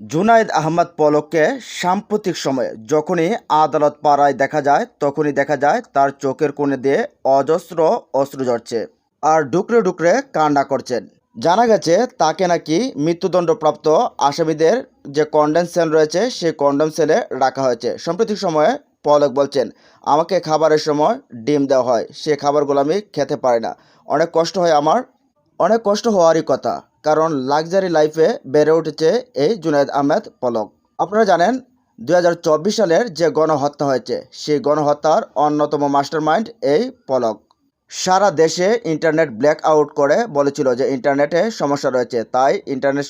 জুনাইদ আহমদ পলককে সাম্প্রতিক সময়ে যখনই আদালত পাড়ায় দেখা যায়, তখনই দেখা যায় তার চোখের কোণে দিয়ে অজস্র অশ্রু ঝরছে আর ডুকরে ডুকরে কান্না করছেন। জানা গেছে তাকে নাকি মৃত্যুদণ্ডপ্রাপ্ত আসামিদের যে কন্ডেম সেল রয়েছে, সেই কন্ডেম সেলে রাখা হয়েছে। সাম্প্রতিক সময়ে পলক বলছেন, আমাকে খাবারের সময় ডিম দেওয়া হয়, সে খাবারগুলো আমি খেতে পারি না। অনেক কষ্ট হয় আমার, অনেক কষ্ট হওয়ারই কথা। কারণ লাক্সারি লাইফে বেড়ে উঠেছে এই জুনায়েদ আহমেদ পলক। আপনারা জানেন দু হাজার চব্বিশ সালের যে গণহত্যা হয়েছে, সেই গণহত্যার অন্যতম মাস্টারমাইন্ড এই পলক। সারা দেশে ইন্টারনেট ব্ল্যাক আউট করে বলেছিল যে ইন্টারনেটে সমস্যা রয়েছে, তাই ইন্টারনেট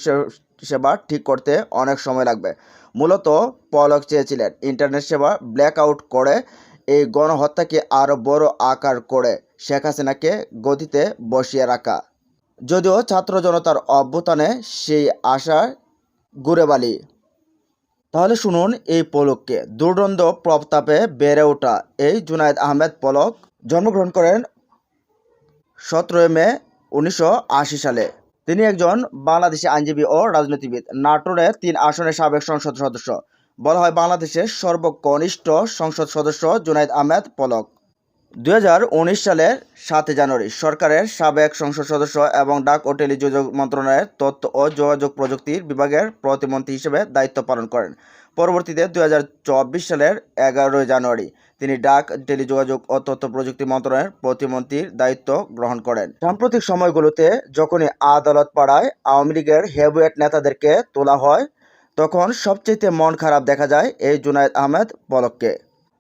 সেবা ঠিক করতে অনেক সময় লাগবে। মূলত পলক চেয়েছিলেন ইন্টারনেট সেবা ব্ল্যাক আউট করে এই গণহত্যাকে আরও বড় আকার করে শেখ হাসিনাকে গদিতে বসিয়ে রাখা। যদিও ছাত্র জনতার অভ্যুত্থানে সেই আশা ঘুরে বালি। তাহলে শুনুন এই পলককে। দুর্দণ্ড প্রতাপে বেড়ে ওঠা এই জুনায়েদ আহমেদ পলক জন্মগ্রহণ করেন সতেরোই মে উনিশশো আশি সালে। তিনি একজন বাংলাদেশি আইনজীবী ও রাজনীতিবিদ। নাটোরে তিন আসনের সাবেক সংসদ সদস্য। বলা হয় বাংলাদেশের সর্বকনিষ্ঠ সংসদ সদস্য জুনাইদ আহমেদ পলক। দুই হাজার উনিশ সালের সাতই জানুয়ারি সরকারের সাবেক সংসদ সদস্য এবং ডাক ও টেলিযোগাযোগ মন্ত্রণালয়ের তথ্য ও যোগাযোগ প্রযুক্তির বিভাগের প্রতিমন্ত্রী হিসেবে দায়িত্ব পালন করেন। পরবর্তীতে দু হাজার চব্বিশ সালের এগারোই জানুয়ারি তিনি ডাক, টেলিযোগাযোগ ও তথ্য প্রযুক্তি মন্ত্রণালয়ের প্রতিমন্ত্রীর দায়িত্ব গ্রহণ করেন। সাম্প্রতিক সময়গুলোতে যখনই আদালত পাড়ায় আওয়ামী লীগের হেভিওয়েট নেতাদেরকে তোলা হয়, তখন সবচেয়ে মন খারাপ দেখা যায় এই জুনায়েদ আহমেদ পলককে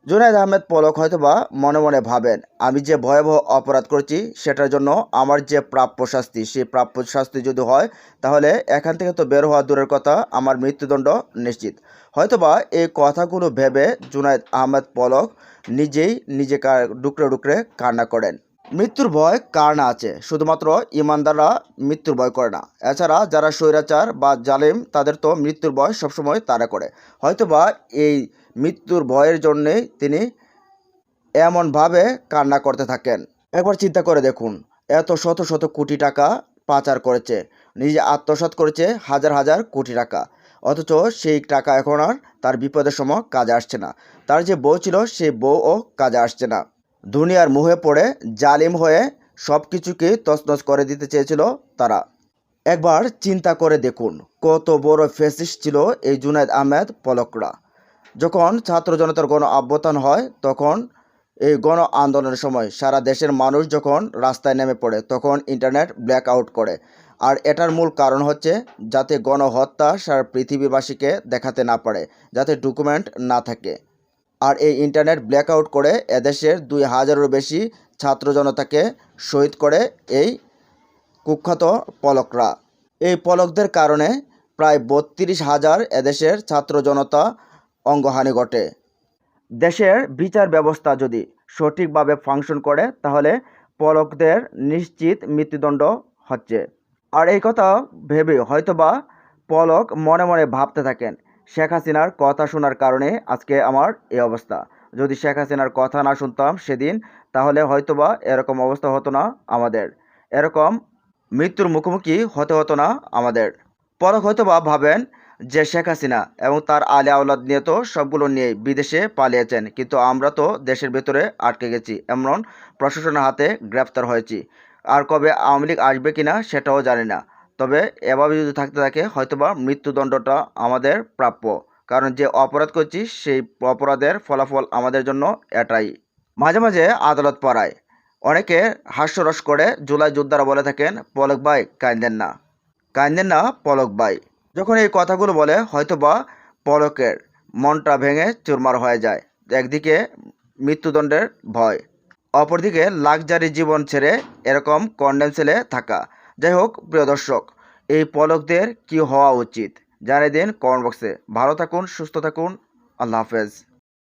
জুনায়েদ আহমেদ পলক হয়তো বা মনে মনে ভাবেন, আমি যে ভয়াবহ অপরাধ করছি সেটার জন্য আমার যে প্রাপ্য শাস্তি, সেই প্রাপ্য শাস্তি যদি হয়, তাহলে এখান থেকে তো বের হওয়া দূরের কথা, আমার মৃত্যুদণ্ড নিশ্চিত। হয়তোবা এই কথাগুলো ভেবে জুনায়দ আহমেদ পলক নিজেই নিজে ডুকরে ডুকরে কান্না করেন। মৃত্যুর ভয় কার না আছে? শুধুমাত্র ইমানদাররা মৃত্যুর ভয় করে না। এছাড়া যারা স্বৈরাচার বা জালেম, তাদের তো মৃত্যুর ভয় সবসময় তারা করে। হয়তোবা এই মৃত্যুর ভয়ের জন্যেই তিনি এমনভাবে কান্না করতে থাকেন। একবার চিন্তা করে দেখুন, এত শত শত কোটি টাকা পাচার করেছে। নিজে আত্মসাৎ করেছে হাজার হাজার কোটি টাকা। অথচ সেই টাকা এখন আর তার বিপদের সময় কাজে আসছে না। তার যে বউ ছিল সেই বউও কাজে আসছে না। দুনিয়ার মুহে পড়ে, জালিম হয়ে সব কিছুকে তছনছ করে দিতে চেয়েছিল তারা। একবার চিন্তা করে দেখুন, কত বড় ফেসিস ছিল এই জুনায়েদ আহমেদ পলকরা। যখন ছাত্র জনতার গণ অভ্যুত্থান হয়, তখন এই গণ আন্দোলনের সময় সারা দেশের মানুষ যখন রাস্তায় নেমে পড়ে, তখন ইন্টারনেট ব্ল্যাক আউট করে। আর এটার মূল কারণ হচ্ছে যাতে গণহত্যা সারা পৃথিবীবাসীকে দেখাতে না পারে, যাতে ডকুমেন্ট না থাকে। আর এই ইন্টারনেট ব্ল্যাক আউট করে এদেশের দুই হাজারেরও বেশি ছাত্র জনতাকে শহীদ করে এই কুখ্যাত পলকরা। এই পলকদের কারণে প্রায় বত্রিশ হাজার এদেশের ছাত্র জনতা অঙ্গহানি ঘটে। দেশের বিচার ব্যবস্থা যদি সঠিকভাবে ফাংশন করে, তাহলে পলকদের নিশ্চিত মৃত্যুদণ্ড হচ্ছে। আর এই কথা ভেবে হয়তোবা পলক মনে মনে ভাবতে থাকেন শেখ হাসিনার কথা শোনার কারণে আজকে আমার এই অবস্থা। যদি শেখ হাসিনার কথা না শুনতাম সেদিন, তাহলে হয়তোবা এরকম অবস্থা হতো না আমাদের। এরকম মৃত্যুর মুখোমুখি হতে হতো না আমাদের। পলক হয়তোবা ভাবেন যে শেখ হাসিনা এবং তার আলে আওলাদ নিয়ে তো সবগুলো নিয়ে বিদেশে পালিয়েছেন, কিন্তু আমরা তো দেশের ভেতরে আটকে গেছি, এমন প্রশাসনের হাতে গ্রেফতার হয়েছি। আর কবে আওয়ামী লীগ আসবে কিনা সেটাও জানি না। তবে এভাবে যদি থাকতে থাকে, হয়তোবা মৃত্যুদণ্ডটা আমাদের প্রাপ্য। কারণ যে অপরাধ করছি, সেই অপরাধের ফলাফল আমাদের জন্য এটাই। মাঝে মাঝে আদালত পাড়ায়। অনেকে হাস্যরস করে জুলাই যোদ্ধারা বলে থাকেন, পলক ভাই, কান্দেন না। কান্দেন না, পলক ভাই। যখন এই কথাগুলো বলে, হয়তোবা পলকের মনটা ভেঙে চুরমার হয়ে যায়। একদিকে মৃত্যুদণ্ডের ভয়, অপরদিকে লাক্সারি জীবন ছেড়ে এরকম কন্ডেম সেলে থাকা। যাই হোক, প্রিয় দর্শক, এই পলকদের কি হওয়া উচিত? জানিয়ে দিন কমেন্ট বক্সে ভালো থাকুন, সুস্থ থাকুন। আল্লাহ হাফেজ।